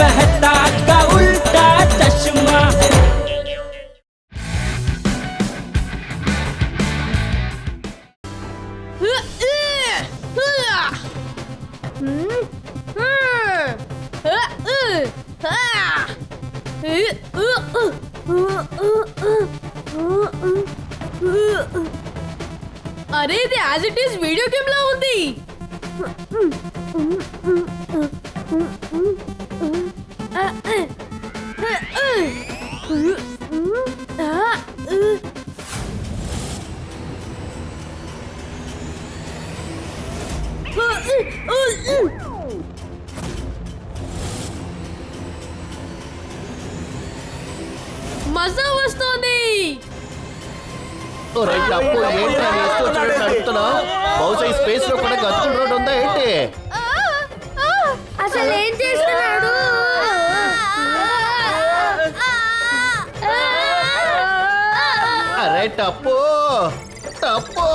मेहता का उल्टा चश्मा అరే ఇది as it is video game లా ఉంది మజా వస్తుంది. బహుశా ఈ స్పేస్లో కూడా గతుకుల రోడ్ ఉందా ఏంటి? అరే టప్పు? టప్పు?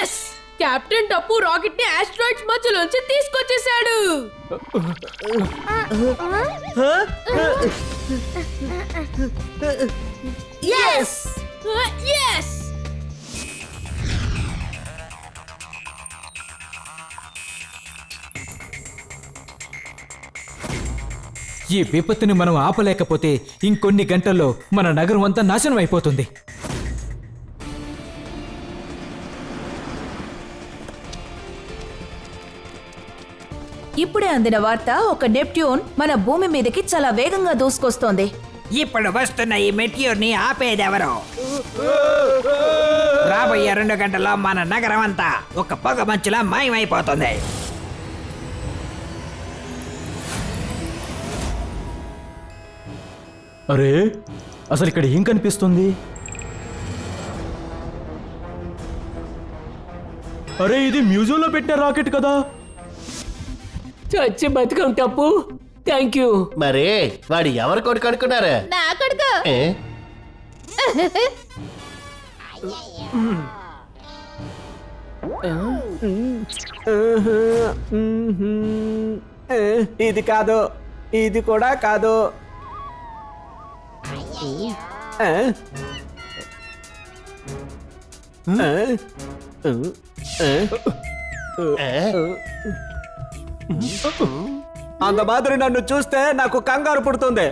ఎస్ కెప్టెన్ టప్పు రాకెట్ని ఆస్ట్రాయిడ్స్ మధ్యలోంచి తీసుకొచ్చేసాడు. ఎస్ ఎస్ ఈ విపత్తుని మనం ఆపలేకపోతే ఇంకొన్ని గంటల్లో మన నగరం అంతా నాశనం అయిపోతుంది. ఇప్పుడే అందిన వార్త ఒక నెప్ట్యూన్ మన భూమి మీదకి చాలా వేగంగా దూసుకొస్తోంది. ఇప్పుడు వస్తున్న ఈ మెట్యూర్ని ఆపేదెవరు? రాబోయే రెండు గంటల్లో మన నగరం అంతా ఒక పొగ మంచులా మాయమైపోతుంది. అరే అసలు ఇక్కడ ఏం కనిపిస్తుంది? అరే ఇది మ్యూజియంలో పెట్టిన రాకెట్ కదా? చచ్చి బతికం టప్పు. థ్యాంక్ యూ మరి వాడు ఎవరు కొడుకు అనుకున్నారు నా కొడుకు ఏ? ఇది కాదు ఇది కూడా కాదు ఆ? ఆ? ఆ? ఏ? అంత మాదిరి నన్ను చూస్తే నాకు కంగారు పుడుతుంది.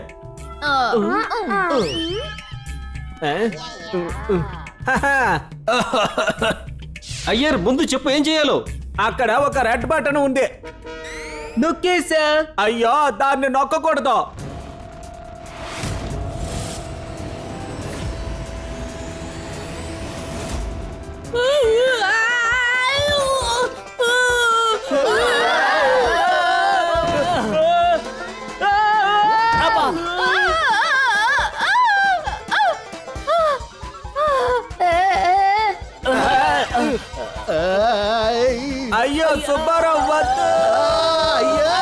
అయ్యర్ ముందు చెప్పు ఏం చేయాలో? అక్కడ ఒక రెడ్ బటన్ ఉంది. నొక్కేసా అయ్యో దాన్ని నొక్కకూడదు. అయ్యో సుబ్బారావు వద్దు అయ్యా.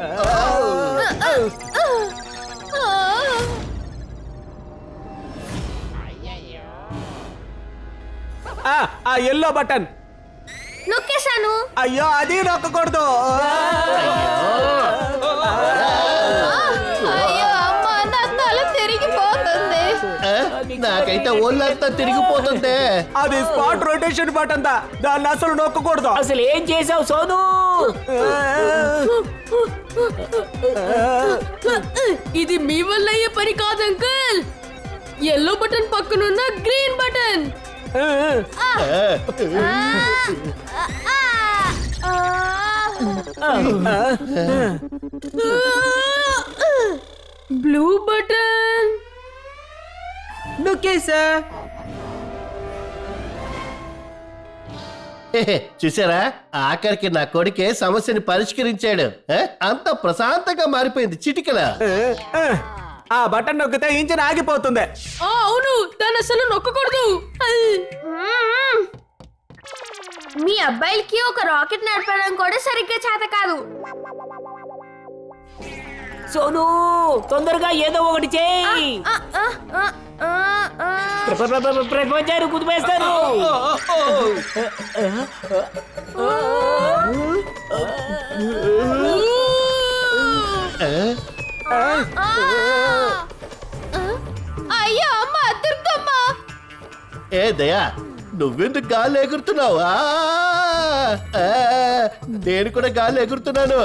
ఆ, ఆ ఎల్లో బటన్ నొక్కేశాను. అయ్యో అది నొక్కకూడదు. అయ్యో అమ్మ నా తల తిరిగిపోతుంది? నాకైతే ఒళ్ళంతా తిరిగిపోతుంది. అది స్పాట్ రొటేషన్ బటన్ దా దాన్ని అసలు నొక్కకూడదు. అసలు ఏం చేసావు సోను? ఇది మీ వల్ల అయ్యే పని కాదు అంకుల్. ఎల్లో బటన్ పక్కనున్న గ్రీన్ బటన్ బ్లూ బటన్ నొక్కేసా చూసారా? ఆఖరికి నా కొడుకే సమస్యని పరిష్కరించాడు? అంత ప్రశాంతంగా మారిపోయింది చిటికల. ఏ, ఆ బటన్ నొక్కితే ఇంజిన్ ఆగిపోతుంది ఆ అవును దాన్ని అసలు నొక్కకూడదు. మ్మ్. మీ అబ్బాయిలకి ఒక రాకెట్ నడపడం కూడా సరిగ్గా చేత కాదు సోను తొందరగా ఏదో ఒకటి చేయి ఆ, ఆ, ఆ, ఆ, ఆ. ప్ర- ప్ర- ప్ర- ప్రపంచాన్ని కుదిపేస్తాను ఆ. ఏ దయా నువ్వెందుకు గాలి ఎగురుతున్నావు? నేను కూడా గాలి ఎగురుతున్నాను.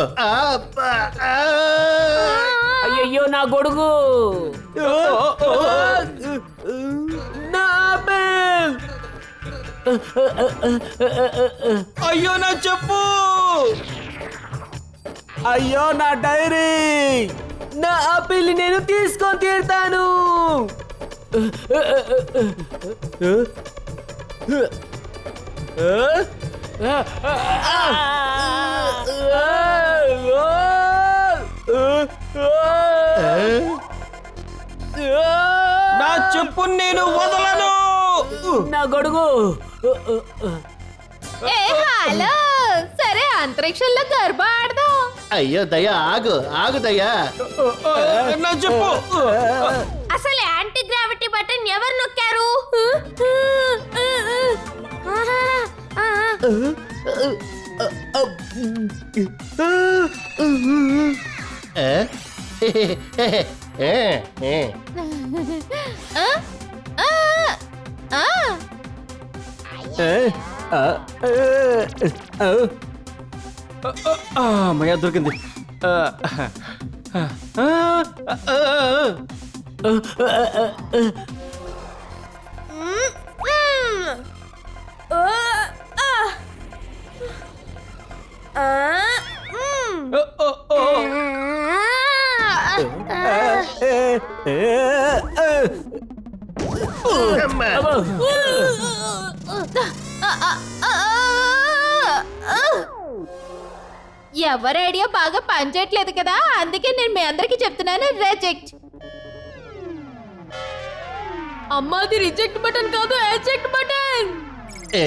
అయ్యయ్యో నా గొడుగు! అయ్యో నా చెప్పు. అయ్యో నా డైరీ. నా ఆపిల్ నేను తీసుకొని తీరుతాను. నా చెప్పు నేను వదలను. నా గొడుగు. ఏ హలో. సరే అంతరిక్షంలో గర్భ ఆడదాం. అయ్యో దయా ఆగు ఆగు దయా నా చెప్పు. అసలు బటన్ ఎవరు నొక్కారు ఏ? ఏ, ఆ, అమ్మయ్య దొరికింది ఎవరి ఐడియా బాగా పనిచేయట్లేదు కదా? అందుకే నేను మీ అందరికి చెప్తున్నాను రిజెక్ట్ అమ్మా అది రిజెక్ట్ బటన్ కాదు ఎజెక్ట్ బటన్ ఏ?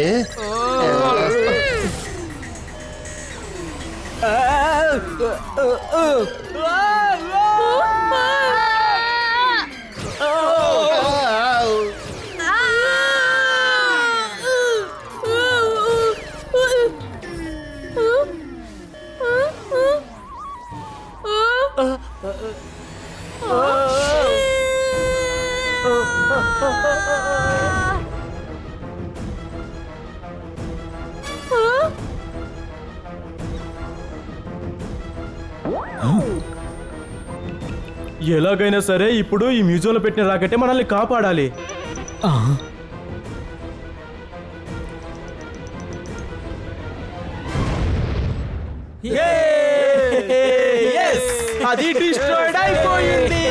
ఎలాగైనా సరే ఇప్పుడు ఈ మ్యూజియంలో పెట్టిన రాకెటే మనల్ని కాపాడాలి. అది డిస్ట్రాయిడ్ అయిపోయింది.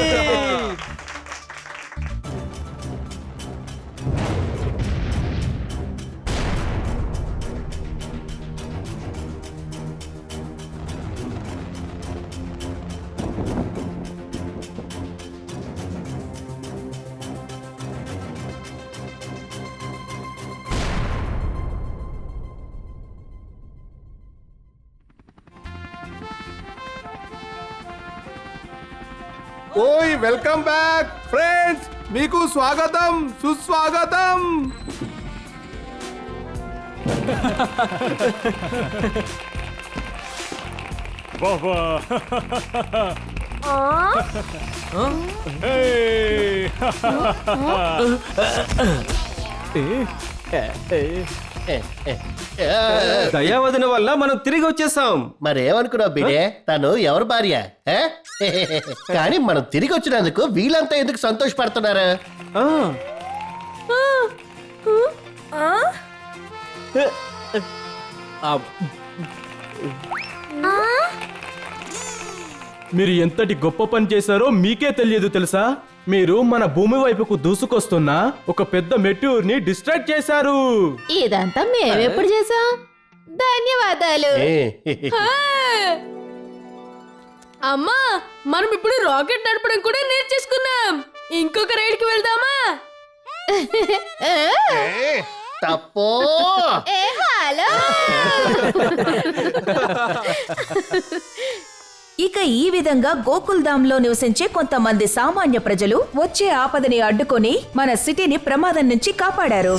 ఓయ్ వెల్కమ్ బ్యాక్ ఫ్రెండ్స్ మీకు స్వాగతం సుస్వాగతం దయావదన వల్ల మనం తిరిగి వచ్చేసాం. మరేమనుకున్నావు బిడే? తను ఎవరు భార్య? కానీ మనం తిరిగి వచ్చినందుకు వీళ్ళంతా ఎందుకు సంతోషపడుతున్నారు? ఆ, మీరు ఎంతటి గొప్ప పని చేశారో మీకే తెలియదు తెలుసా? మీరు మన భూమి వైపుకు దూసుకొస్తున్న ఒక పెద్ద మెట్యూర్ని డిస్ట్రాక్ట్ చేశారు. ఇదంతా మేమెప్పుడు చేసాం ధన్యవాదాలు. హే! అమ్మా మనం ఇప్పుడు రాకెట్ నడపడం కూడా నేర్చేసుకున్నాం. ఇంకొక రైడ్కి వెళ్దామా తప్పో. ఏ హలో. ఇక ఈ విధంగా గోకుల్ధామ్లో నివసించే కొంతమంది సామాన్య ప్రజలు వచ్చే ఆపదని అడ్డుకొని మన సిటీని ప్రమాదం నుంచి కాపాడారు.